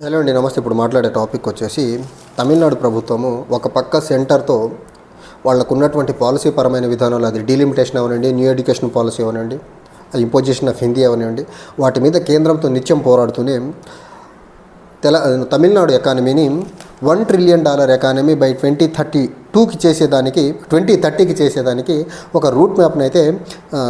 Hello అండి నమస్తే. ఇప్పుడు మాట్లాడే టాపిక్ వచ్చేసి తమిళనాడు ప్రభుత్వము ఒక పక్క సెంటర్తో వాళ్ళకు ఉన్నటువంటి పాలసీ పరమైన విధానాలు అది డీలిమిటేషన్ అవనండి న్యూ ఎడ్యుకేషన్ పాలసీ అవనండి ఇంపోజిషన్ ఆఫ్ హిందీ అవనండి వాటి మీద కేంద్రంతో నిత్యం పోరాడుతూనే తెల Tamil Nadu ఎకానమీని one trillion dollar economy by twenty thirty టూకి చేసేదానికి ట్వంటీ థర్టీకి చేసేదానికి ఒక రూట్ మ్యాప్ని అయితే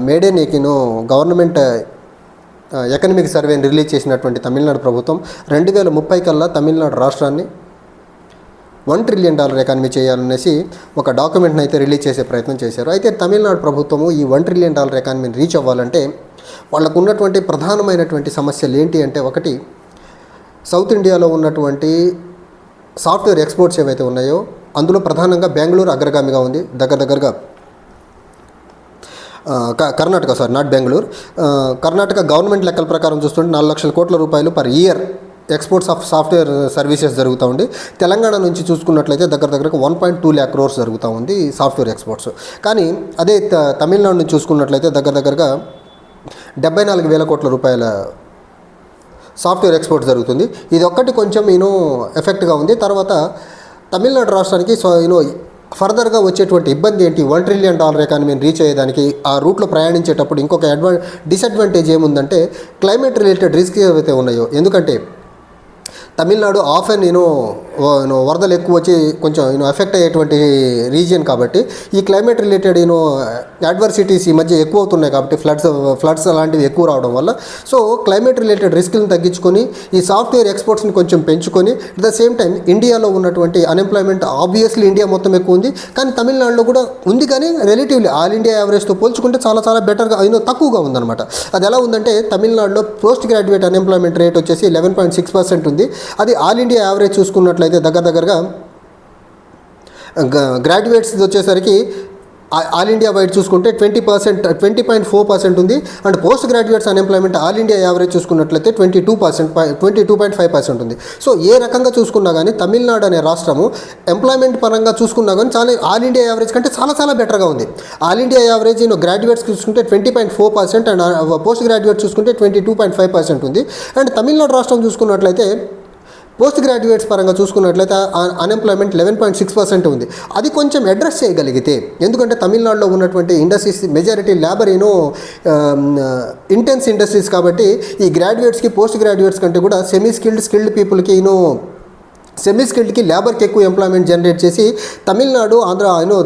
మేడే నీకిను గవర్నమెంట్ ఎకనమిక్ సర్వేని రిలీజ్ చేసినటువంటి తమిళనాడు ప్రభుత్వం రెండు వేల ముప్పై కల్లా తమిళనాడు రాష్ట్రాన్ని వన్ ట్రిలియన్ డాలర్ ఎకానమీ చేయాలనేసి ఒక డాక్యుమెంట్ని అయితే రిలీజ్ చేసే ప్రయత్నం చేశారు. అయితే తమిళనాడు ప్రభుత్వము ఈ వన్ ట్రిలియన్ డాలర్ ఎకానమీని రీచ్ అవ్వాలంటే వాళ్ళకు ఉన్నటువంటి ప్రధానమైనటువంటి సమస్యలు ఏంటి అంటే ఒకటి సౌత్ ఇండియాలో ఉన్నటువంటి సాఫ్ట్వేర్ ఎక్స్పోర్ట్స్ ఏవైతే ఉన్నాయో అందులో ప్రధానంగా బెంగళూరు అగ్రగామిగా ఉంది. దగ్గర దగ్గరగా Karnataka sir not Bengaluru Karnataka government లెక్కల ప్రకారం చూస్తుంటే నాలుగు లక్షల కోట్ల రూపాయలు per year exports of software services జరుగుతూ ఉంది. తెలంగాణ నుంచి చూసుకున్నట్లయితే దగ్గర దగ్గరకు one point two lakh crores జరుగుతూ ఉంది సాఫ్ట్వేర్ ఎక్స్పోర్ట్స్ కానీ అదే త- తమిళనాడు నుంచి చూసుకున్నట్లయితే దగ్గర దగ్గరగా డెబ్బై నాలుగు వేల కోట్ల రూపాయల సాఫ్ట్వేర్ ఎక్స్పోర్ట్ జరుగుతుంది. ఇది ఒక్కటి కొంచెం ఈయన ఎఫెక్ట్గా ఉంది. తర్వాత తమిళనాడు రాష్ట్రానికి సో యూనో ఫర్దర్గా వచ్చేటువంటి ఇబ్బంది ఏంటి? వన్ ట్రిలియన్ డాలర్ ఎకానమీని రీచ్ అయ్యేదానికి ఆ రూట్లో ప్రయాణించేటప్పుడు ఇంకొక అడ్వా డిసడ్వాంటేజ్ ఏముందంటే క్లైమేట్ రిలేటెడ్ రిస్క్ ఏవైతే ఉన్నాయో ఎందుకంటే తమిళనాడు ఆఫ్ అండ్ నేను వరదలు ఎక్కువ వచ్చి కొంచెం యూనో ఎఫెక్ట్ అయ్యేటువంటి రీజియన్ కాబట్టి ఈ క్లైమేట్ రిలేటెడ్ యూనో అడ్వర్సిటీస్ ఈ మధ్య ఎక్కువ అవుతున్నాయి కాబట్టి ఫ్లడ్స్ ఫ్లడ్స్ అలాంటివి ఎక్కువ రావడం వల్ల. సో క్లైమేట్ రిలేటెడ్ రిస్క్లను తగ్గించుకొని ఈ సాఫ్ట్వేర్ ఎక్స్పోర్ట్స్ని కొంచెం పెంచుకొని అట్ ద సేమ్ టైం ఇండియాలో ఉన్నటువంటి అన్ఎంప్లాయ్మెంట్ ఆబ్వియస్లీ ఇండియా మొత్తం ఎక్కువ ఉంది. కానీ తమిళనాడులో కూడా ఉంది కానీ రిలేటివ్లీ ఆల్ ఇండియా యావరేజ్తో పోల్చుకుంటే చాలా చాలా బెటర్గా అయినో తక్కువగా ఉందన్నమాట. అది ఎలా ఉందంటే తమిళనాడులో పోస్ట్ గ్రాడ్యుయేట్ అన్ఎంప్లాయ్మెంట్ రేట్ వచ్చేసి లెవెన్ పాయింట్ సిక్స్ పర్సెంట్ ఉంది. అది ఆల్ ఇండియా యావరేజ్ చూసుకున్నట్లయితే దగ్గర దగ్గరగా గ్రాడ్యుయేట్స్ వచ్చేసరికి ఆల్ ఇండియా వైడ్ చూసుకుంటే twenty percent twenty point four percent ఉంది. And post graduates unemployment all India average చూసుకున్నట్లయితే twenty two percent twenty two point five percent ఉంది. సో ఏ రకంగా చూసుకున్నా కానీ తమిళనాడు అనే రాష్ట్రము ఎంప్లాయ్మెంట్ పరంగా చూసుకున్నా కానీ చాలా ఆల్ ఇండియా యావరేజ్ కంటే చాలా చాలా బెటర్గా ఉంది. ఆల్ ఇండియా యావరేజ్ నేను గ్రాడ్యుయేట్స్ చూసుకుంటే twenty point four percent and post graduate చూసుకుంటే twenty two point five percent ఉంది. అండ్ తమిళనాడు రాష్ట్రం చూసుకున్నట్లయితే పోస్ట్ గ్రాడ్యుయేట్స్ పరంగా చూసుకున్నట్లయితే unemployment eleven point six percent ఉంది. అది కొంచెం అడ్రస్ చేయగలిగితే ఎందుకంటే తమిళనాడులో ఉన్నటువంటి industries majority labour you know intense industries కాబట్టి ఈ గ్రాడ్యుయేట్స్కి పోస్ట్ గ్రాడ్యుయేట్స్ కంటే కూడా సెమీ స్కిల్డ్ స్కిల్డ్ పీపుల్కి యూనో సెమీ స్కిల్డ్కి లేబర్కి ఎక్కువ ఎంప్లాయ్మెంట్ జనరేట్ చేసి Tamil Nadu Andhra you know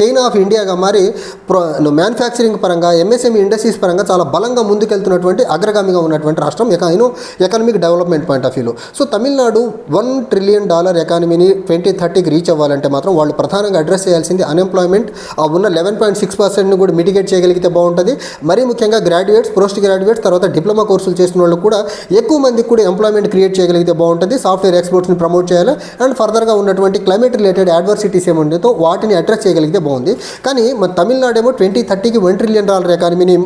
China of ఇండియాగా మారి ప్రో మ్యానుఫ్యాక్చరింగ్ పరంగా ఎంఎస్ఎంఈ ఇండస్ట్రీస్ పరంగా చాలా బలంగా ముందుకెళ్తున్నటువంటి అగ్రగామిగా ఉన్నటువంటి రాష్ట్రం ఎకా you know economic development point of వ్యూలో so Tamil Nadu one trillion dollar ఎకానమీని twenty థర్టీకి రీచ్ అవ్వాలంటే మాత్రం వాళ్ళు ప్రధానంగా అడ్రస్ చేయాల్సింది అన్ఎంప్లాయ్మెంట్ ఆ ఉన్న లెవెన్ పాయింట్ సిక్స్ పర్సెంట్ని కూడా మిటిగేట్ చేయగలిగితే బాగుంటుంది. మరీ ముఖ్యంగా గ్రాడ్యుయేట్స్ పోస్ట్ గ్రాడ్యుయేట్స్ తర్వాత డిప్లొమా కోర్సులు చేసిన వాళ్ళు కూడా ఎక్కువ మందికి కూడా ఎంప్లాయ్మెంట్ క్రియేట్ చేయగలిగితే బాగుంటుంది. సాఫ్ట్వేర్ ఎక్స్పోర్ట్స్ని ప్రమోట్ చేయాలి. అండ్ ఫర్దర్గా ఉన్నటువంటి క్లైమేట్ రిలేటెడ్ అడ్వర్సిటీస్ ఏముండేతో వాటిని అడ్రస్ చేయగలిగితే బాగుంది. కానీ మన తమిళనాడు ఏమో ట్వంటీ థర్టీకి వన్ ట్రిలియన్ డాలర్ ఎకానమీని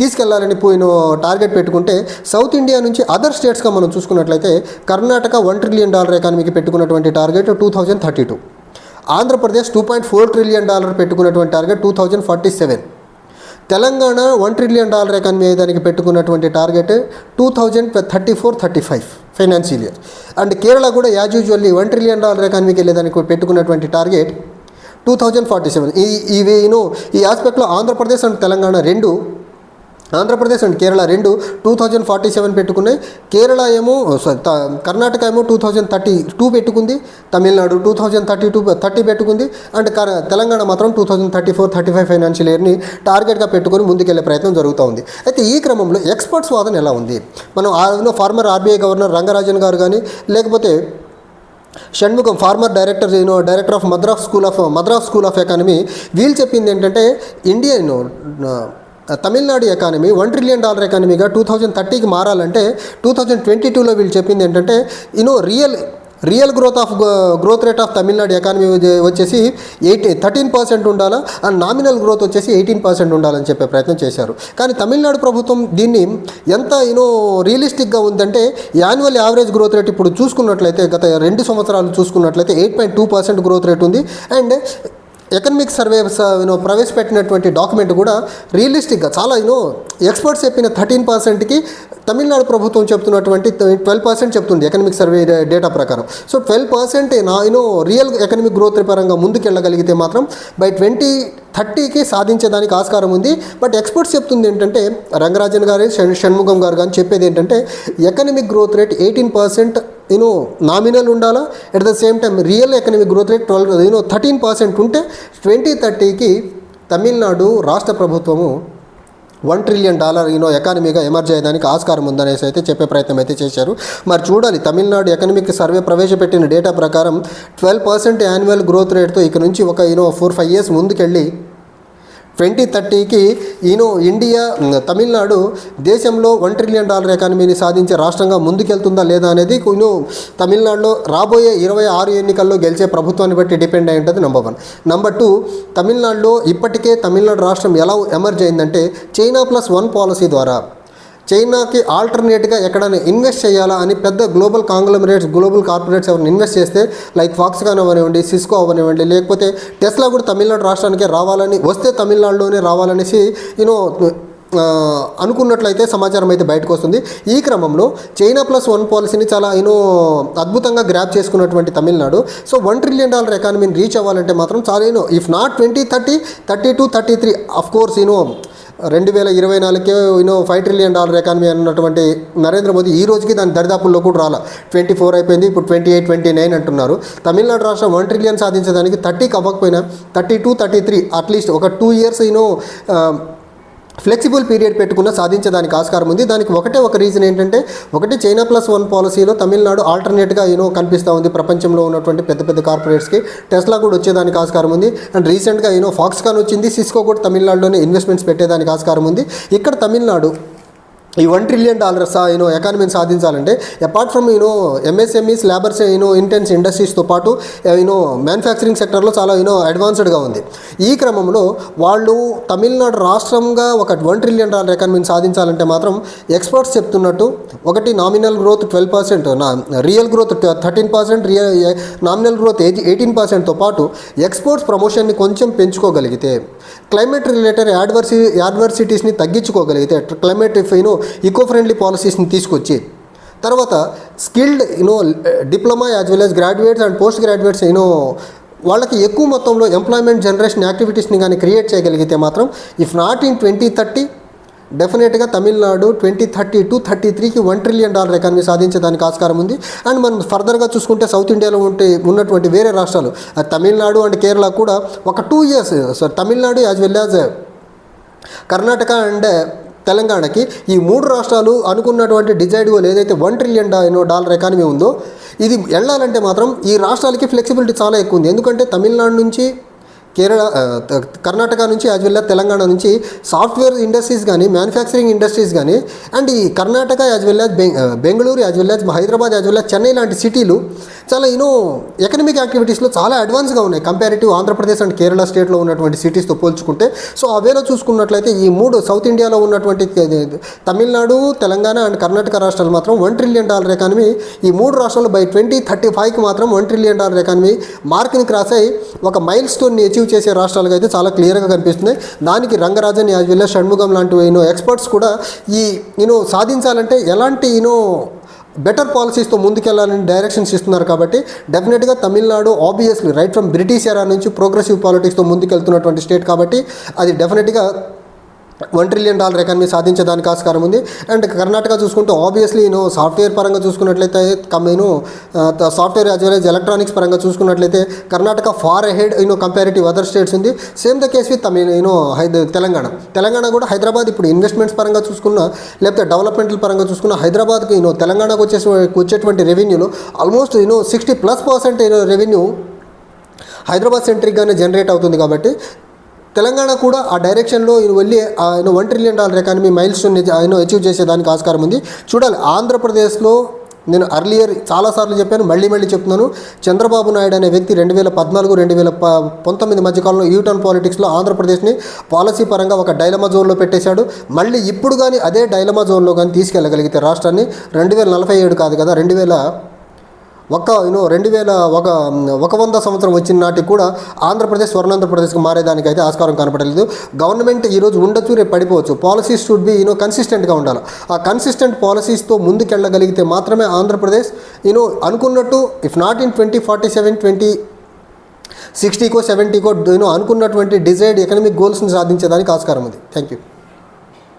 తీసుకెళ్ళాలని పోయిన టార్గెట్ పెట్టుకుంటే సౌత్ ఇండియా నుంచి అదర్ స్టేట్స్గా మనం చూసుకున్నట్లయితే కర్ణాటక వన్ ట్రిలియన్ డాలర్ ఎకానమీకి పెట్టుకున్నటువంటి target two thousand thirty two Andhra Pradesh two point four trillion dollar పెట్టుకున్నటువంటి target two thousand forty seven Telangana one trillion dollar economy అయ్యేదానికి పెట్టుకున్నటువంటి target two thousand thirty four thirty five financial year. And Kerala కూడా as usually one trillion dollar ఎకానమీకి వెళ్ళేదానికి పెట్టుకున్నటువంటి target two thousand forty seven. ఈ ఇవి ఈ ఆస్పెక్ట్లో Andhra Pradesh and Telangana రెండు ఆంధ్రప్రదేశ్ అండ్ కేరళ రెండు టూ థౌజండ్ ఫార్టీ సెవెన్ పెట్టుకున్నాయి. కేరళ ఏమో కర్ణాటక ఏమో టూ థౌజండ్ థర్టీ టూ పెట్టుకుంది. Tamil Nadu two thousand thirty two thirty పెట్టుకుంది. అండ్ క తెలంగాణ మాత్రం two thousand thirty four thirty five financial ఇయర్ని టార్గెట్గా పెట్టుకొని ముందుకెళ్ళే ప్రయత్నం జరుగుతూ ఉంది. అయితే ఈ క్రమంలో ఎక్స్పర్ట్స్ వాదన ఎలా ఉంది? మనం ఆ ఫార్మర్ ఆర్బీఐ గవర్నర్ రంగరాజన్ గారు కానీ లేకపోతే Shanmugam former director you know director of Madras school of Madras school of economy వీళ్ళు చెప్పింది ఏంటంటే Indian Tamil Nadu economy one trillion dollar ఎకానమీగా two thousand థర్టీకి మారాలంటే టూ థౌజండ్ ట్వంటీ టూలో వీళ్ళు చెప్పింది ఏంటంటే you know real real growth of growth rate of Tamil Nadu economy వచ్చేసి ఎయిటీ థర్టీన్ పర్సెంట్ ఉండాలా? అండ్ నామినల్ గ్రోత్ వచ్చేసి ఎయిటీన్ పర్సెంట్ ఉండాలని చెప్పే ప్రయత్నం చేశారు. కానీ తమిళనాడు ప్రభుత్వం దీన్ని ఎంత యూనో రియలిస్టిక్గా ఉందంటే యాన్యువల్ యావరేజ్ గ్రోత్ రేట్ ఇప్పుడు చూసుకున్నట్లయితే గత రెండు సంవత్సరాలు చూసుకున్నట్లయితే eight point two percent growth rate ఉంది. And economic survey you know ప్రవేశపెట్టినటువంటి డాక్యుమెంట్ కూడా రియలిస్టిక్గా చాలా యూనో ఎక్స్పర్ట్స్ చెప్పిన థర్టీన్ పర్సెంట్కి తమిళనాడు ప్రభుత్వం చెప్తున్నటువంటి ట్వెల్వ్ పర్సెంట్ చెప్తుంది ఎకనమిక్ సర్వే డేటా ప్రకారం. సో ట్వెల్వ్ పర్సెంట్ నా you know real economic growth పరంగా ముందుకెళ్ళగలిగితే మాత్రం బై ట్వంటీ థర్టీకి సాధించేదానికి ఆస్కారం ఉంది. బట్ ఎక్స్పర్ట్స్ చెప్తుంది ఏంటంటే రంగరాజన్ గారు షణ్- గారు కానీ చెప్పేది ఏంటంటే economic growth rate eighteen percent you know nominal ఉండాలా? At the same time real economic growth rate twelve you know thirteen percent ఉంటే ట్వంటీ థర్టీకి తమిళనాడు రాష్ట్ర ప్రభుత్వము one trillion dollar you know ఎకానమీగా emerge అయ్యేదానికి ఆస్కారం ఉందనేసి అయితే చెప్పే ప్రయత్నం అయితే చేశారు. మరి చూడాలి తమిళనాడు ఎకనమిక్ సర్వే ప్రవేశపెట్టిన డేటా ప్రకారం ట్వెల్వ్ పర్సెంట్ యాన్యువల్ గ్రోత్ రేట్తో ఇక నుంచి ఒక you know four five years ముందుకెళ్ళి ట్వంటీ థర్టీకి ఈనో ఇండియా తమిళనాడు దేశంలో వన్ ట్రిలియన్ డాలర్ ఎకానమీని సాధించే రాష్ట్రంగా ముందుకెళ్తుందా లేదా అనేది నేను తమిళనాడులో రాబోయే ఇరవై ఆరు ఎన్నికల్లో గెలిచే ప్రభుత్వాన్ని బట్టి డిపెండ్ అయి ఉంటుంది నెంబర్ వన్ నెంబర్ టూ తమిళనాడులో ఇప్పటికే తమిళనాడు రాష్ట్రం ఎలా ఎమర్జ్ అయిందంటే చైనా ప్లస్ వన్ పాలసీ ద్వారా చైనాకి ఆల్టర్నేట్గా ఎక్కడైనా ఇన్వెస్ట్ చేయాలా అని పెద్ద గ్లోబల్ కాంగ్లమరేట్స్ గ్లోబల్ కార్పొరేట్స్ ఎవరిని ఇన్వెస్ట్ చేస్తే లైక్ ఫాక్స్కాన్ అవనివ్వండి సిస్కో అవనివ్వండి లేకపోతే టెస్లా కూడా తమిళనాడు రాష్ట్రానికే రావాలని వస్తే తమిళనాడులోనే రావాలనేసి యూనో అనుకున్నట్లయితే సమాచారం అయితే బయటకు వస్తుంది. ఈ క్రమంలో చైనా ప్లస్ వన్ పాలసీని చాలా యూనో అద్భుతంగా గ్రాప్ చేసుకున్నటువంటి Tamil Nadu. So one trillion dollar ఎకానమీని reach అవ్వాలంటే మాత్రం చాలా you know if not twenty thirty thirty two thirty three of course you know రెండు వేల ఇరవై నాలుగుకే you know five trillion dollar economy అన్నటువంటి నరేంద్ర మోదీ ఈ రోజుకి దాని దరిదాపుల్లో కూడా రాలా. ట్వంటీ ఫోర్ అయిపోయింది ఇప్పుడు ట్వంటీ ఎయిట్ ట్వంటీ నైన్ అంటున్నారు. తమిళనాడు రాష్ట్రం వన్ ట్రిలియన్ సాధించడానికి థర్టీకి అవ్వకపోయినా thirty two thirty three at least ఒక two years you know flexible period పెట్టుకున్న సాధించడానికి ఆస్కారం ఉంది. దానికి ఒకటే ఒక రీజన్ ఏంటంటే ఒకటి చైనా ప్లస్ వన్ పాలసీలో తమిళనాడు ఆల్టర్నేట్గా యూనో కనిపిస్తూ ఉంది. ప్రపంచంలో ఉన్నటువంటి పెద్ద పెద్ద కార్పొరేట్స్కి. టెస్లా కూడా వచ్చేదానికి ఆస్కారం ఉంది. అండ్ రీసెంట్గా యూనో ఫాక్స్కాన్ వచ్చింది. సిస్కో కూడా తమిళనాడులోనే ఇన్వెస్ట్మెంట్స్ పెట్టేదానికి ఆస్కారం ఉంది. ఇక్కడ తమిళనాడు ఈ one trillion dollars you know ఎకానమీని సాధించాలంటే apart from you know MSMEs labours you know intense ఇండస్ట్రీస్తో పాటు యూనో మ్యానుఫ్యాక్చరింగ్ సెక్టర్లో చాలా యూనో అడ్వాన్స్డ్గా ఉంది. ఈ క్రమంలో వాళ్ళు తమిళనాడు రాష్ట్రంగా ఒక వన్ ట్రిలియన్ డాలర్ ఎకానమీని సాధించాలంటే మాత్రం ఎక్స్పర్ట్స్ చెప్తున్నట్టు ఒకటి నామినల్ గ్రోత్ ట్వెల్వ్ పర్సెంట్ నా real growth thirteen percent real nominal growth eighteen పర్సెంట్తో పాటు ఎక్స్పోర్ట్స్ ప్రమోషన్ని కొంచెం పెంచుకోగలిగితే క్లైమేట్ రిలేటెడ్ యాడ్వర్సి యాడ్వర్సిటీస్ని తగ్గించుకోగలిగితే climate you know eco friendly పాలసీస్ని తీసుకొచ్చి తర్వాత skilled you know diploma as well as graduates and post graduates you know వాళ్ళకి ఎక్కువ మొత్తంలో ఎంప్లాయ్మెంట్ జనరేషన్ యాక్టివిటీస్ని కానీ క్రియేట్ చేయగలిగితే మాత్రం if not in twenty thirty డెఫినెట్గా Tamil Nadu twenty thirty to thirty త్రీకి వన్ ట్రిలియన్ డాలర్ ఎకానమీ సాధించడానికి ఆస్కారం ఉంది. అండ్ మనం ఫర్దర్గా చూసుకుంటే సౌత్ ఇండియాలో ఉంటే ఉన్నటువంటి వేరే రాష్ట్రాలు తమిళనాడు అండ్ కేరళ కూడా ఒక two years so Tamil Nadu as well as Karnataka and తెలంగాణకి ఈ మూడు రాష్ట్రాలు అనుకున్నటువంటి డిజైడ్ గోల్ ఏదైతే వన్ ట్రిలియన్ డా డాలర్ ఎకానమీ ఉందో ఇది వెళ్ళాలంటే మాత్రం ఈ రాష్ట్రాలకి ఫ్లెక్సిబిలిటీ చాలా ఎక్కువ ఉంది. ఎందుకంటే తమిళనాడు నుంచి కేరళ కర్ణాటక నుంచి యాజ్ వెల్ తెలంగాణ నుంచి సాఫ్ట్వేర్ ఇండస్ట్రీస్ కానీ మ్యానుఫ్యాక్చరింగ్ ఇండస్ట్రీస్ కానీ అండ్ ఈ Karnataka as well as Bengaluru as well as Hyderabad as well as Chennai లాంటి సిటీలు చాలా యూనో ఎకనమిక్ యాక్టివిటీస్లో చాలా అడ్వాన్స్గా ఉన్నాయి. కంపారిటివ్ ఆంధ్రప్రదేశ్ అండ్ కేరళ స్టేట్లో ఉన్నటువంటి సిటీస్తో పోల్చుకుంటే. సో ఆ వేలో చూసుకున్నట్లయితే ఈ మూడు సౌత్ ఇండియాలో ఉన్నటువంటి తమిళనాడు తెలంగాణ అండ్ కర్ణాటక రాష్ట్రాలు మాత్రం వన్ ట్రిలియన్ డాలర్ ఎకానమీ ఈ మూడు రాష్ట్రాలు బై ట్వంటీ థర్టీ ఫైవ్కి మాత్రం వన్ ట్రిలియన్ డాలర్ ఎకానమీ మార్క్ని క్రాస్ అయ్యి ఒక మైల్ స్టోన్ని అచీవ్ చేసే రాష్ట్రాలుగా అయితే చాలా క్లియర్గా కనిపిస్తున్నాయి. దానికి రంగరాజన్ యాజ్ వెల్ షణ్ముఖం లాంటి యూనో ఎక్స్పర్ట్స్ కూడా ఈ యూనో సాధించాలంటే ఎలాంటి యూనో బెటర్ పాలసీస్తో ముందుకెళ్ళాలని డైరెక్షన్స్ ఇస్తున్నారు కాబట్టి డెఫినెట్గా Tamil Nadu obviously right from British era నుంచి ప్రోగ్రెసివ్ పాలిటిక్స్తో ముందుకెళ్తున్నటువంటి స్టేట్ కాబట్టి అది డెఫినెట్గా వన్ ట్రిలియన్ డాలర్ ఎకానమీ సాధించడానికి ఆస్కారం ఉంది. అండ్ కర్ణాటక చూసుకుంటే ఆబ్వియస్లీ నేను సాఫ్ట్వేర్ పరంగా చూసుకున్నట్లయితే నేను software as well as electronics పరంగా చూసుకున్నట్లయితే Karnataka far ahead you know comparative other states ఉంది. Same the case with Tamil you know హైద Telangana Telangana కూడా హైదరాబాద్ ఇప్పుడు ఇన్వెస్ట్మెంట్స్ పరంగా చూసుకున్న లేకపోతే డెవలప్మెంట్ల పరంగా చూసుకున్న హైదరాబాద్కి యూనో తెలంగాణకు వచ్చే వచ్చేటువంటి రెవెన్యూలో almost you know sixty plus percent revenue Hyderabad సెంట్రిక్గానే generate అవుతుంది కాబట్టి తెలంగాణ కూడా ఆ డైరెక్షన్లో ఈయన వెళ్ళి ఆయన one trillion dollar economy milestone ఆయన అచీవ్ చేసేదానికి ఆస్కారం ఉంది. చూడాలి ఆంధ్రప్రదేశ్లో నేను అర్లియర్ చాలాసార్లు చెప్పాను మళ్ళీ మళ్ళీ చెప్తున్నాను. చంద్రబాబు నాయుడు అనే వ్యక్తి రెండు వేల పద్నాలుగు రెండు వేల ప పంతొమ్మిది మధ్యకాలంలో యూటర్న్ పాలిటిక్స్లో ఆంధ్రప్రదేశ్ని పాలసీ పరంగా ఒక డైలమా జోన్లో పెట్టేశాడు. మళ్ళీ ఇప్పుడు కానీ అదే డైలమా జోన్లో కానీ తీసుకెళ్ళగలిగితే రాష్ట్రాన్ని రెండు వేల నలభై ఏడు కాదు కదా రెండు వేల ఒక యూనో రెండు వేల ఒక ఒక వంద సంవత్సరం వచ్చిన నాటికి కూడా ఆంధ్రప్రదేశ్ స్వర్ణాంధ్రప్రదేశ్కి మారేదానికి అయితే ఆస్కారం కనపడలేదు. గవర్నమెంట్ ఈరోజు ఉండొచ్చు రేపు పడిపోవచ్చు. Policies should be you know కన్సిస్టెంట్గా ఉండాలి. ఆ కన్సిస్టెంట్ పాలసీస్తో ముందుకెళ్ళగలిగితే మాత్రమే ఆంధ్రప్రదేశ్ యూనో అనుకున్నట్టు if not in twenty forty seven twenty సిక్స్టీకో సెవెంటీకో యూనో అనుకున్నటువంటి డిజైర్డ్ ఎకనమిక్ గోల్స్ని సాధించేదానికి ఆస్కారం ఉంది థ్యాంక్ యూ